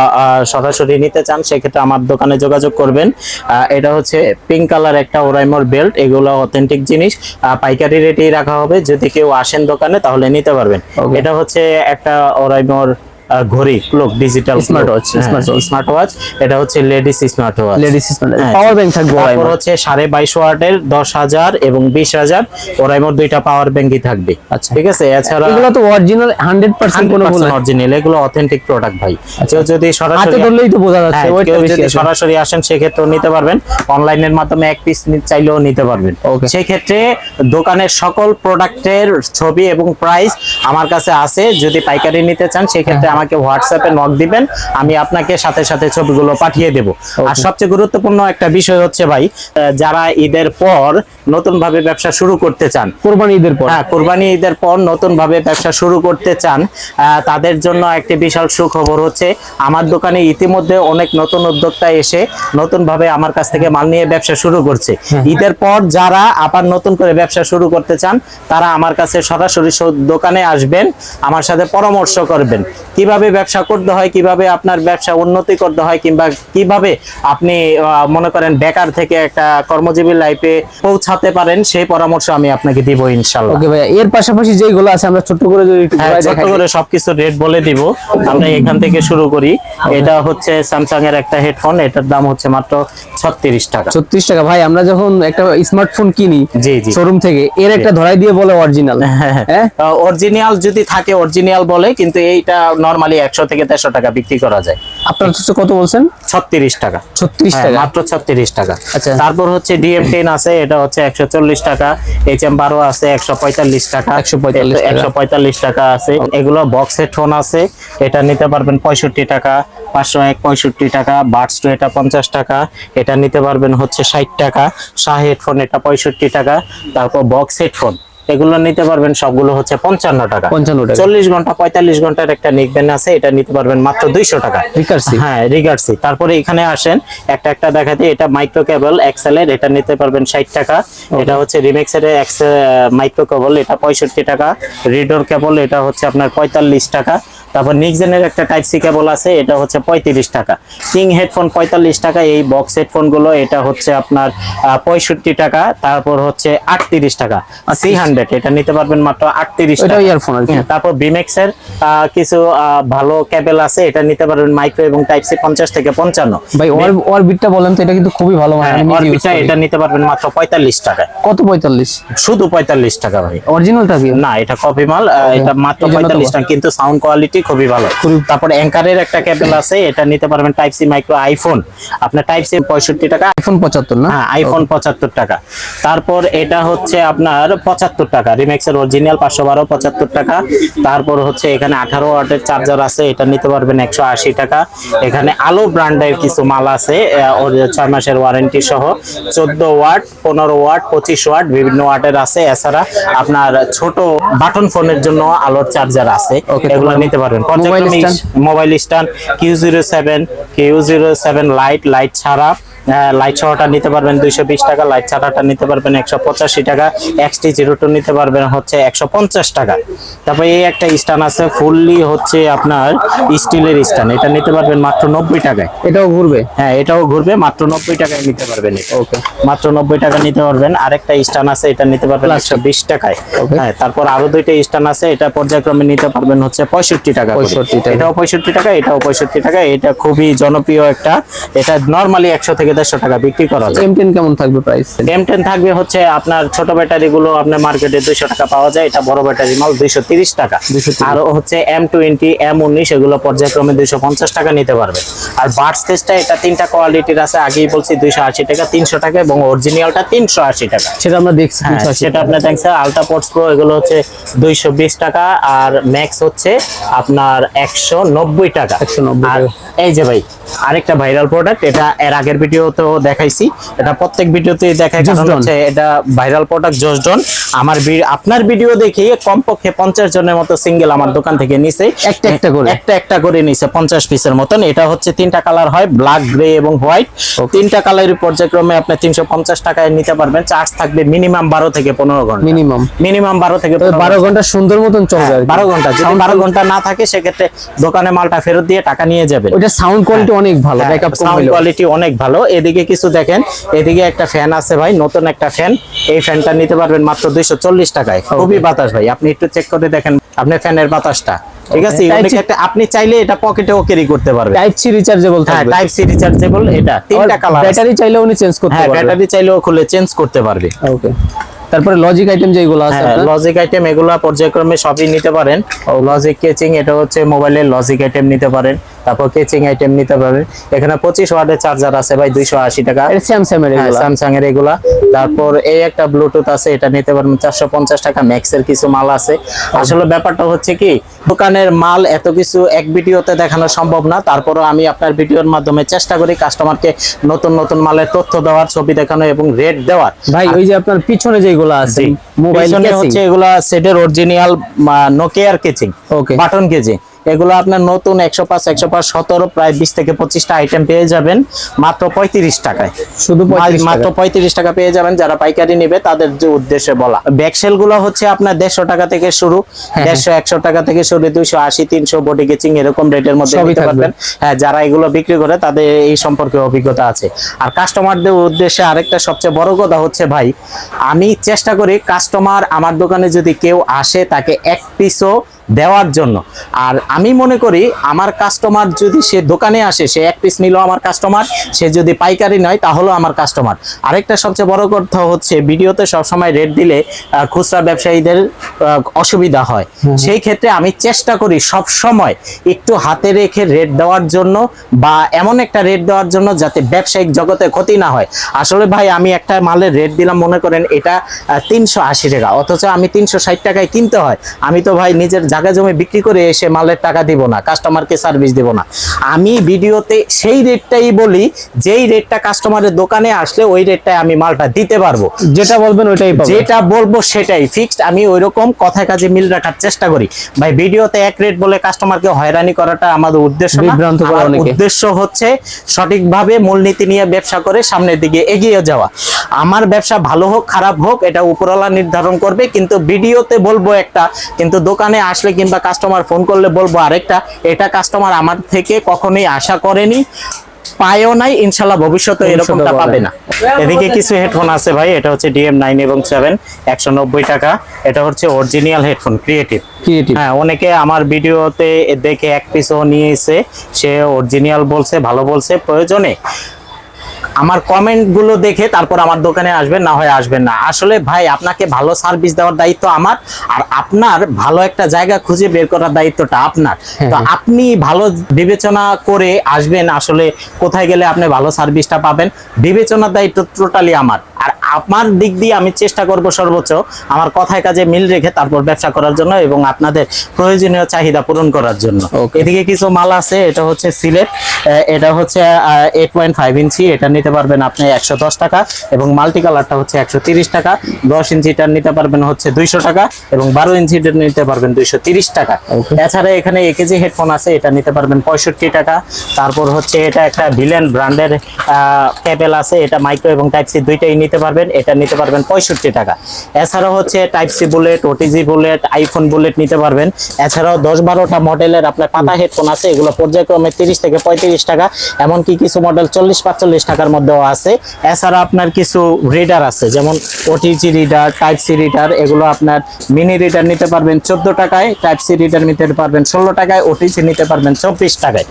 Speaker 1: সরাসরি নিতে চান সেক্ষেত্রে আমার দোকানে যোগাযোগ করবেন। আহ, এটা হচ্ছে পিঙ্ক কালার একটা ওরাইমোর বেল্ট এগুলো অথেন্টিক জিনিস। পাইকারি রেটেই রাখা হবে। যদি কেউ আসেন দোকানে তাহলে নিতে পারবেন. এটা হচ্ছে একটা ওরাইমোর ঘড়ি clock digital
Speaker 2: smart watch.
Speaker 1: Smart watch এটা হচ্ছে লেডিস স্মার্ট ওয়াচ
Speaker 2: লেডিস
Speaker 1: হ্যাঁ,
Speaker 2: পাওয়ার ব্যাংক থাকবে
Speaker 1: তারপর হচ্ছে সাড়ে বাইশ ওয়াটের দশ হাজার এবং বিশ হাজার ওরাইমোর দুইটা পাওয়ার ব্যাংকই থাকবে।
Speaker 2: আচ্ছা।
Speaker 1: ঠিক আছে? এছাড়া
Speaker 2: এগুলো তো অরিজিনাল হান্ড্রেড পার্সেন্ট কোনো ভুল।
Speaker 1: অরিজিনাল এগুলো অথেন্টিক প্রোডাক্ট ভাই। কেউ যদি
Speaker 2: হাতে
Speaker 1: সরাসরি
Speaker 2: ধরলেই তো বোঝা যাচ্ছে
Speaker 1: হ্যাঁ, কেউ যদি সরাসরি আসেন সেক্ষেত্রেও নিতে পারবেন। অনলাইনের মাধ্যমে এক পিস চাইলেও নিতে পারবেন. সেই ক্ষেত্রে দোকানের সকল প্রোডাক্টের ছবি এবং প্রাইস আমার কাছে আছে। যদি পাইকারি নিতে চান সেক্ষেত্রে। আমাকে হোয়াটসঅ্যাপে নক দিবেন আমি আপনাকে সাথে সাথে ছবিগুলো পাঠিয়ে দেব। আর সবচেয়ে গুরুত্বপূর্ণ একটা বিষয় হচ্ছে ভাই যারা ঈদের পর নতুন ভাবে ব্যবসা শুরু করতে চান
Speaker 2: কোরবানি ঈদের পর।
Speaker 1: হ্যাঁ কোরবানি ঈদের পর নতুন ভাবে ব্যবসা শুরু করতে চান তাদের জন্য একটি বিশাল সুখবর হচ্ছে আমার দোকানে ইতিমধ্যে অনেক নতুন উদ্যোক্তা এসে নতুন ভাবে আমার কাছ থেকে মাল নিয়ে ব্যবসা শুরু করছে। ঈদের পর যারা আবার নতুন করে ব্যবসা শুরু করতে চান তারা আমার কাছে সরাসরি দোকানে আসবেন আমার সাথে পরামর্শ করবেন। কি কীভাবে ব্যবসা করতে হয় কীভাবে আপনার ব্যবসা উন্নতি করতে হয় কিংবা কীভাবে আপনি মনে করেন বেকার থেকে একটা কর্মজীবী লাইফে পৌঁছাতে পারেন সেই পরামর্শ আমি আপনাকে দিব ইনশাল্লাহ
Speaker 2: ওকে ভাইয়া এর পাশাপাশি যেগুলো আছে আমরা ছোট্ট করে যদি একটু
Speaker 1: হ্যাঁ, ছোট্ট করে সবকিছু রেট বলে দিব। আমরা এখান থেকে শুরু করি। এটা হচ্ছে স্যামসাং এর একটা হেডফোন এটার দাম হচ্ছে মাত্র ছত্রিশ টাকা।
Speaker 2: ছত্রিশ টাকা। ভাই আমরা যখন একটা স্মার্টফোন কিনি
Speaker 1: জি, জি।
Speaker 2: শোরুম থেকে এর একটা ধরাই দিয়ে বলে অরিজিনাল হ্যাঁ
Speaker 1: অরিজিনাল যদি থাকে অরিজিনাল বলে কিন্তু এইটা নরমালি একশো থেকে দেড়শো টাকা বিক্রি করা যায়।
Speaker 2: আপনার হচ্ছে কত বলছেন?
Speaker 1: ছত্রিশ টাকা।
Speaker 2: ছত্রিশ
Speaker 1: হ্যাঁ,
Speaker 2: টাকা।
Speaker 1: মাত্র ছত্রিশ টাকা।
Speaker 2: আচ্ছা।
Speaker 1: তারপর হচ্ছে ডিএম টেন আছে এটা হচ্ছে একশো চল্লিশ টাকা। এইচ এম বারো আছে একশো পঁয়তাল্লিশ টাকা।
Speaker 2: 145 টাকা।
Speaker 1: একশো পঁয়তাল্লিশ টাকা আছে। এগুলো বক্স হেডফোন আছে। এটা নিতে পারবেন পঁয়ষট্টি টাকা পাঁচশো এক পঁয়ষট্টি টাকা। বাডস টু এটা পঞ্চাশ টাকা। এটা নিতে পারবেন হচ্ছে ষাট টাকা। শাহ হেডফোন এটা পঁয়ষট্টি টাকা। তারপর বক্স হেডফোন। এগুলো নিতে পারবেন সবগুলো হচ্ছে পঞ্চান্ন টাকা।
Speaker 2: 55 টাকা।
Speaker 1: চল্লিশ ঘণ্টা পঁয়তাল্লিশ ঘণ্টার একটা নিকবেন আছে এটা নিতে পারবেন মাত্র দুইশো টাকা।
Speaker 2: রিকার্সি?
Speaker 1: হ্যাঁ রিগার্সি তারপরে এখানে আসেন একটা একটা দেখাতে এটা মাইক্রো কেবল এক্সেল এর এটা নিতে পারবেন ষাট টাকা। এটা হচ্ছে রিমেক্স এর মাইক্রো কেবল এটা পঁয়ষট্টি টাকা। রিডোর কেবল এটা হচ্ছে আপনার পঁয়তাল্লিশ টাকা। তারপর নিক্সেনের একটা টাইপ সি কেবল আছে এটা হচ্ছে পঁয়ত্রিশ টাকা। কিং হেডফোন পঁয়তাল্লিশ টাকা এই বক্স হেডফোনগুলো এটা হচ্ছে আপনার পঁয়ষট্টি টাকা তারপর হচ্ছে আটত্রিশ টাকা। সি হান্ড্রেড এটা নিতে পারবেন মাত্র আটত্রিশ টাকা।
Speaker 2: ইয়ারফোন
Speaker 1: হ্যাঁ, তারপর বিমেক্স এর কিছু ভালো কেবল আছে এটা নিতে পারবেন মাইক্রো এবং টাইপ সি পঞ্চাশ থেকে পঞ্চান্ন।
Speaker 2: ভাই ওর ওর বিটটা বলেন তো এটা কিন্তু খুবই ভালো মানে আমি নিজে use
Speaker 1: অরবিটা
Speaker 2: করি।
Speaker 1: এটা নিতে পারবেন মাত্র পঁয়তাল্লিশ টাকা
Speaker 2: কত পঁয়তাল্লিশ?
Speaker 1: শুধু পঁয়তাল্লিশ টাকা ভাই।
Speaker 2: অরিজিনালটা কি?
Speaker 1: না এটা কপি মাল এটা মাত্র পঁয়তাল্লিশ টাকা কিন্তু সাউন্ড কোয়ালিটি খুবই ভালো। তারপর অ্যাঙ্কারের একটা কেবল আছে এটা নিতে পারবেন টাইপ সি মাইক্রো আইফোন আপনার টাইপ সি পঁয়ষট্টি টাকা।
Speaker 2: আইফোন পঁচাত্তর না?
Speaker 1: হ্যাঁ আইফোন পঁচাত্তর টাকা। তারপর এটা হচ্ছে আপনার পঁচাত্তর টাকা। রিমেক্সের অরিজিনাল পাঁচশো বারো পঁচাত্তর টাকা। তারপর হচ্ছে এখানে আঠারো ওয়াটের চার্জার আছে এটা নিতে পারবেন একশো আশি টাকা। এখানে আলো ব্র্যান্ডের কিছু মাল আছে ওর ছয় মাসের ওয়ারেন্টি সহ। চোদ্দ ওয়াট পনেরো ওয়াট পঁচিশ ওয়াট বিভিন্ন ওয়াটের আছে। এছাড়া আপনার ছোট বাটন ফোনের জন্য আলোর চার্জার আছে। এগুলো নিতে পারবেন। Mobile stand Q zero seven Q zero seven light light ছাড়া লাইট সহটা নিতে পারবেন দুইশো বিশ টাকা লাইট ছাড়াটা নিতে পারবেন একশো পঁচাশি টাকা এক্সটি জিরো টু নিতে পারবেন হচ্ছে একশো পঞ্চাশ টাকা। তারপর এই একটা স্ট্যান্ড আছে ফুললি হচ্ছে আপনার স্টিলের স্ট্যান্ড এটা নিতে পারবেন মাত্র নব্বই টাকায়।
Speaker 2: এটাও ঘুরবে?
Speaker 1: হ্যাঁ এটাও ঘুরবে মাত্র নব্বই টাকায় নিতে পারবেন ওকে মাত্র নব্বই টাকা নিতে পারবেন আরেকটা স্ট্যান্ড আছে এটা নিতে পারবেন একশো বিশ টাকায়। হ্যাঁ তারপর আরও দুইটা স্ট্যান্ড আছে এটা পর্যায়ক্রমে নিতে পারবেন হচ্ছে পঁয়ষট্টি টাকা করে।
Speaker 2: 65 টাকা।
Speaker 1: এটাও পঁয়ষট্টি টাকা এটাও পঁয়ষট্টি টাকা এটা খুবই জনপ্রিয় একটা এটা নর্মালি একশো থেকে দেড়শো টাকা বিক্রি করা যায়।
Speaker 2: এম টেন কেমন থাকবে প্রাইস
Speaker 1: এম টেন থাকবে হচ্ছে আপনার ছোট ব্যাটারি গুলো আপনার মার্কেটে দুইশো টাকা পাওয়া যায় এটা বড় ব্যাটারি মাল দুইশো তিরিশ টাকা। আর হচ্ছে এম টোয়েন্টি এম উনিশ এগুলো পর্যায়ক্রমে দুইশো পঞ্চাশ টাকা নিতে পারবে। আর বার্ডস টেস্টটা এটা তিনটা কোয়ালিটির আছে আগেই বলছি দুইশো আশি টাকা তিনশো টাকা এবং অরিজিনালটা তিনশো আশি টাকা।
Speaker 2: সেটা আমরা দেখছি
Speaker 1: হ্যাঁ, সেটা আপনার দেখছেন আলট্রা পোর্টস প্রো এগুলো হচ্ছে দুইশো বিশ টাকা আর ম্যাক্স হচ্ছে আপনার একশো নব্বই টাকা।
Speaker 2: 190
Speaker 1: আর এই যে ভাই আরেকটা ভাইরাল প্রোডাক্ট এটা এর আগের ভিডিওতেও দেখাইছি। এটা প্রত্যেক ভিডিওতেই দেখাই কারণ হচ্ছে এটা ভাইরাল প্রোডাক্ট জসডন আমার আপনার ভিডিও দেখে কমপক্ষে পঞ্চাশ জনের মতো সিঙ্গেল আমার দোকান থেকে নিছে।
Speaker 2: একটা একটা করে?
Speaker 1: একটা একটা করে নিছে পঞ্চাশ পিসের মতন। এটা হচ্ছে তিনটা কালার হয় ব্ল্যাক গ্রে এবং হোয়াইট তিনটা কালারের পর্যায়ক্রমে আপনি তিনশো পঞ্চাশ টাকায় নিতে পারবেন চার্জ থাকবে মিনিমাম বারো থেকে পনেরো ঘণ্টা।
Speaker 2: মিনিমাম
Speaker 1: মিনিমাম বারো থেকে
Speaker 2: বারো ঘণ্টা। সুন্দর মতন চলবে আর
Speaker 1: বারো ঘণ্টা। যদি বারো ঘণ্টা না থাকে সেক্ষেত্রে দোকানে মালটা ফেরত দিয়ে টাকা নিয়ে যাবে
Speaker 2: ওইটা সাউন্ড কোয়ালিটি অনেক ভালো ব্যাকআপ
Speaker 1: সাউন্ড কোয়ালিটি অনেক ভালো। এদিকে কিছু দেখেন এদিকে একটা ফ্যান আছে ভাই নতুন একটা ফ্যান এই ফ্যানটা নিতে পারবেন মাত্র দুইশো চল্লিশ টাকায়। খুবই বাতাস ভাই আপনি একটু চেক করে দেখেন আপনি ফ্যানের বাতাসটা। ঠিক আছে? আপনি চাইলে এটা পকেটেও ক্যারি করতে পারবেন।
Speaker 2: টাইপ সি রিচার্জেবল
Speaker 1: হ্যাঁ টাইপ সি রিচার্জেবল এটা। তিনটা কালার
Speaker 2: ব্যাটারি চাইলে উনি চেঞ্জ করতে
Speaker 1: হ্যাঁ
Speaker 2: পারবে।
Speaker 1: ব্যাটারি চাইলেও খুলে চেঞ্জ করতে পারবে।
Speaker 2: ওকে তারপরে লজিক আইটেম যেগুলো আছে
Speaker 1: হ্যাঁ লজিক আইটেম এগুলো পর্যায়ক্রমে সবই নিতে পারেন। লজিক কেচিং এটা হচ্ছে মোবাইলের লজিক আইটেম নিতে পারেন। তারপর কেচিং আইটেম নিতে পারেন এখানে পঁচিশ ওয়াটের চার্জার আছে ভাই দুইশো আশি টাকা।
Speaker 2: স্যামসাং এর
Speaker 1: স্যামসাং এর এগুলা। তারপর এই একটা ব্লুটুথ আছে এটা নিতে পারবেন চারশো পঞ্চাশ টাকা ম্যাক্স এর কিছু মাল আছে। আসলে ব্যাপারটা হচ্ছে কি দোকানের মাল এত কিছু এক ভিডিওতে দেখানো সম্ভব না তারপরও আমি আপনার ভিডিওর মাধ্যমে চেষ্টা করি কাস্টমারকে নতুন নতুন মালের তথ্য দেওয়ার ছবি দেখানো এবং রেট দেওয়ার।
Speaker 2: ভাই ওই যে আপনার পিছনে যেগুলো আছে মোবাইল
Speaker 1: হচ্ছে এগুলা সেটের অরিজিনাল নোকিয়ার কেচিং
Speaker 2: Okay.
Speaker 1: বাটন কেচিং এগুলো আপনার নতুন একশো পাঁচ একশো পাঁচ সতেরো প্রায় বিশ থেকে পঁচিশটা আইটেম পেয়ে যাবেন মাত্র পঁয়ত্রিশ টাকায়।
Speaker 2: শুধু
Speaker 1: মাত্র পঁয়ত্রিশ টাকা পেয়ে যাবেন যারা পাইকারি নেবে তাদের যে উদ্দেশ্যে বলা। ব্যাকসেলগুলো হচ্ছে আপনার দেড়শো টাকা থেকে শুরু।
Speaker 2: হ্যাঁ,
Speaker 1: দেড়শো একশো টাকা থেকে শুরু দুইশো আশি তিনশো বডি গেচিং এরকম রেটের মধ্যে নিতে পারবেন। হ্যাঁ যারা এগুলো বিক্রি করে তাদের এই সম্পর্কে অভিজ্ঞতা আছে। আর কাস্টমারদের উদ্দেশ্যে আরেকটা সবচেয়ে বড় কথা হচ্ছে ভাই আমি চেষ্টা করি কাস্টমার আমার দোকানে যদি কেউ আসে তাকে এক পিসও দেওয়ার জন্য। আর আমি মনে করি আমার কাস্টমার যদি সে দোকানে আসে সে এক পিস নিল আমার কাস্টমার সে যদি পাইকারি নয় তাহলেও আমার কাস্টমার আরেকটা সবচেয়ে বড় কথা হচ্ছে ভিডিওতে সবসময় রেট দিলে খুচরা ব্যবসায়ীদের অসুবিধা হয়। সেই ক্ষেত্রে আমি চেষ্টা করি সব সময় একটু হাতে রেখে রেট দেওয়ার জন্য বা এমন একটা রেট দেওয়ার জন্য যাতে ব্যবসায়িক জগতে ক্ষতি না হয়। আসলে ভাই আমি একটা মালের রেট দিলাম মনে করেন এটা তিনশো আশি টাকা অথচ আমি তিনশো ষাট টাকায় কিনতে হয়। আমি তো ভাই নিজের জায়গা জমি বিক্রি করে এসে মালের টাকা দিব না কাস্টমারকে সার্ভিস দিব না। আমি ভিডিওতে সেই রেটটাই বলি যেই রেটটা কাস্টমারের দোকানে আসলে ওই রেটটায় আমি মালটা দিতে পারব।
Speaker 2: যেটা বলবেন ওইটাই
Speaker 1: যেটা বলব সেটাই। ফিক্সড আমি ওইরকম কথায় কাজে মিল রাখার চেষ্টা করি। ভাই ভিডিওতে এক রেট বলে কাস্টমারকে হয়রানি করাটা আমাদের উদ্দেশ্য
Speaker 2: বিভ্রান্ত করে।
Speaker 1: উদ্দেশ্য হচ্ছে সঠিকভাবে মূলনীতি নিয়ে ব্যবসা করে সামনের দিকে এগিয়ে যাওয়া। আমার ব্যবসা ভালো হোক খারাপ হোক এটা উপরওয়ালা নির্ধারণ করবে। কিন্তু ভিডিওতে বলব একটা কিন্তু দোকানে আসলে কিংবা কাস্টমার ফোন করলে বলব আরেকটা এটা কাস্টমার আমার থেকে কখনোই আশা করেনি পায়ও নাই ইনশাল্লাহ ভবিষ্যতে এরকমটা পাবে। না। এদিকে কিছু হেডফোন আছে ভাই এটা হচ্ছে ডিএম নাইন এবং সেভেন একশো নব্বই টাকা। এটা হচ্ছে অরিজিনাল হেডফোন ক্রিয়েটিভ
Speaker 2: ক্রিয়েটিভ
Speaker 1: হ্যাঁ অনেকে আমার ভিডিওতে দেখে এক পিসও নিয়েছে সে অরিজিনাল বলছে ভালো বলছে প্রয়োজনে। আমার কমেন্টগুলো দেখে তারপর আমার দোকানে আসবেন না হয় আসবেন না। আসলে ভাই আপনাকে ভালো সার্ভিস দেওয়ার দায়িত্ব আমার আর আপনার ভালো একটা জায়গা খুঁজে বের করার দায়িত্বটা আপনার। তো আপনি ভালো বিবেচনা করে আসবেন আসলে কোথায় গেলে আপনি ভালো সার্ভিসটা পাবেন। বিবেচনার দায়িত্ব টোটালি আমার। আর আমার দিক দিয়ে আমি চেষ্টা করব সর্বোচ্চ আমার কথায় কাজে মিল রেখে তারপর ব্যবসা করার জন্য এবং আপনাদের প্রয়োজনীয় চাহিদা পূরণ করার জন্য. এদিকে কিছু মাল আছে এটা হচ্ছে সিলেট এটা হচ্ছে এইট পয়েন্ট ফাইভ ইঞ্চি এটা নিতে পারবেন আপনি একশো দশ টাকা এবং মাল্টি কালারটা হচ্ছে একশো তিরিশ টাকা। দশ ইঞ্চিটার নিতে পারবেন হচ্ছে দুইশো টাকা এবং বারো ইঞ্চিটার নিতে পারবেন দুইশো টাকা। এছাড়া এখানে একেজি হেডফোন আছে এটা নিতে পারবেন পঁয়ষট্টি টাকা। তারপর হচ্ছে এটা একটা ভিলেন ব্র্যান্ডের কেবল আছে এটা মাইক্রো এবং টাইপ সি দুইটাই নিতে পারবেন এটা নিতে পারবেন পঁয়ষট্টি টাকা। এছাড়াও হচ্ছে type C bullet OTG bullet iPhone bullet নিতে পারবেন। এছাড়াও দশ বারোটা মডেলের আপনার পাতা হেডফোন আছে এগুলো পর্যায়ক্রমে তিরিশ থেকে পঁয়ত্রিশ টাকা এমনকি কিছু মডেল চল্লিশ পাঁচচল্লিশ টাকার মধ্যেও আছে। এছাড়া আপনার কিছু রিডার আছে, যেমন OTG reader type C reader এগুলো আপনার মিনি রিডার নিতে পারবেন চোদ্দ টাকায় টাইপ সি রিডার নিতে পারবেন ষোলো টাকায় ওটিজি নিতে পারবেন চব্বিশ টাকায়।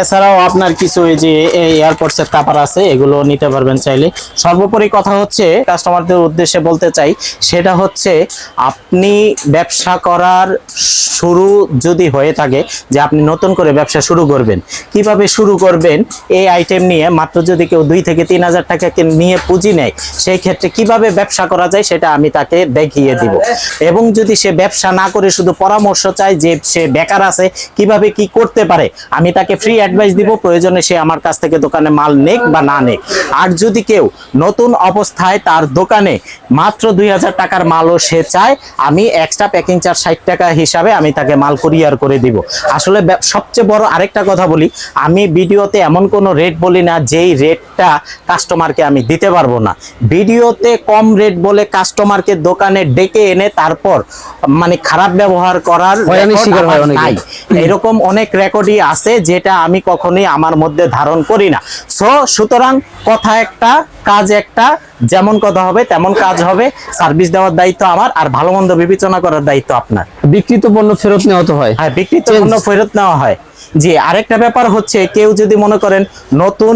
Speaker 1: এছাড়াও আপনার কিছু এই যে এয়ারপোর্টসের কাপড় আছে, এগুলো নিতে পারবেন চাইলে। সর্বোপরি কথা হচ্ছে কাস্টমারদের উদ্দেশ্যে বলতে চাই, সেটা হচ্ছে আপনি ব্যবসা করার শুরু যদি হয়ে থাকে, যে আপনি নতুন করে ব্যবসা শুরু করবেন, কীভাবে শুরু করবেন, এই আইটেম নিয়ে মাত্র যদি কেউ দুই থেকে তিন হাজার টাকা নিয়ে পুঁজি নেয়, সেই ক্ষেত্রে কীভাবে ব্যবসা করা যায়, সেটা আমি তাকে দেখিয়ে দিব। এবং যদি সে ব্যবসা না করে শুধু পরামর্শ চায় যে সে বেকার আছে, কীভাবে কি করতে পারে, আমি তাকে ফ্রি অ্যাডভাইস দিব প্রয়োজনে সে আমার কাছ থেকে দোকানে মাল নেক বা না নেক। আর যদি কেউ নতুন অবস্থায় তার দোকানে মাত্র দুই হাজার টাকার মালও সে চায় আমি এক্সট্রা প্যাকিং চার্জ ষাট টাকা হিসাবে আমি তাকে মাল কুরিয়ার করে দিব। আসলে সবচেয়ে বড় আরেকটা কথা বলি আমি ভিডিওতে এমন কোনো রেট বলি না যেই রেটটা কাস্টমারকে আমি দিতে পারব না। ভিডিওতে কম রেট বলে কাস্টমারকে দোকানে ডেকে এনে তারপর মানে খারাপ ব্যবহার করার। নাই। এরকম অনেক রেকর্ডই আছে যেটা আমি কখনোই আমার মধ্যে ধারণ করি না। সো সুতরাং কথা একটা কাজ একটা যেমন কথা হবে তেমন কাজ হবে। সার্ভিস দেওয়ার দায়িত্ব আমার আর ভালো মন্দ বিবেচনা করার দায়িত্ব আপনার।
Speaker 2: বিক্রিত পণ্য ফেরত নেওয়া তো হয়।
Speaker 1: হ্যাঁ বিক্রিত পণ্য ফেরত নেওয়া হয়। জি আরেকটা ব্যাপার হচ্ছে কেউ যদি মনে করেন নতুন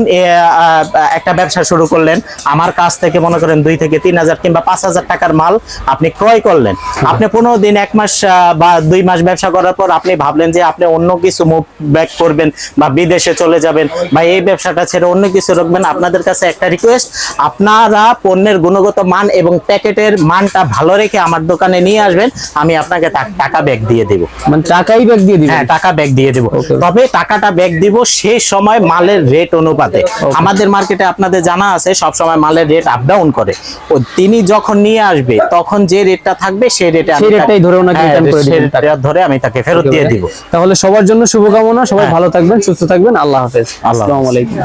Speaker 1: একটা ব্যবসা শুরু করলেন আমার কাছ থেকে মনে করেন দুই থেকে তিন হাজার কিংবা পাঁচ হাজার টাকার মাল আপনি ক্রয় করলেন। আপনি পনেরো দিন এক মাস বা দুই মাস ব্যবসা করার পর আপনি ভাবলেন যে আপনি অন্য কিছু মুভ ব্যাক করবেন বা বিদেশে চলে যাবেন বা এই ব্যবসাটা ছেড়ে অন্য কিছু রাখবেন আপনাদের কাছে একটা রিকোয়েস্ট আপনারা পণ্যের গুণগত মান এবং প্যাকেটের মানটা ভালো রেখে আমার দোকানে নিয়ে আসবেন আমি আপনাকে টাকা ব্যাগ দিয়ে দেবো।
Speaker 2: মানে টাকাই ব্যাগ দিয়ে দিবেন?
Speaker 1: হ্যাঁ টাকা ব্যাগ দিয়ে দেবো। তবে টাকাটা ব্যাগ দিব সেই সময় মালের রেট অনুপাতে। আমাদের মার্কেটে আপনাদের জানা আছে সব সময় মালের রেট আপ ডাউন করে। ও তিনি যখন নিয়ে আসবে তখন যে রেটটা থাকবে সেই রেটে
Speaker 2: সেই রেটটাই ধরে ওনাকে
Speaker 1: হ্যাঁ,
Speaker 2: return করে দিবেন।
Speaker 1: ধরে আমি তাকে ফেরত দিয়ে দিব।
Speaker 2: তাহলে সবার জন্য শুভকামনা সবাই
Speaker 1: হ্যাঁ।
Speaker 2: ভালো থাকবেন সুস্থ থাকবেন আল্লাহ হাফেজ। আসসালামু আলাইকুম।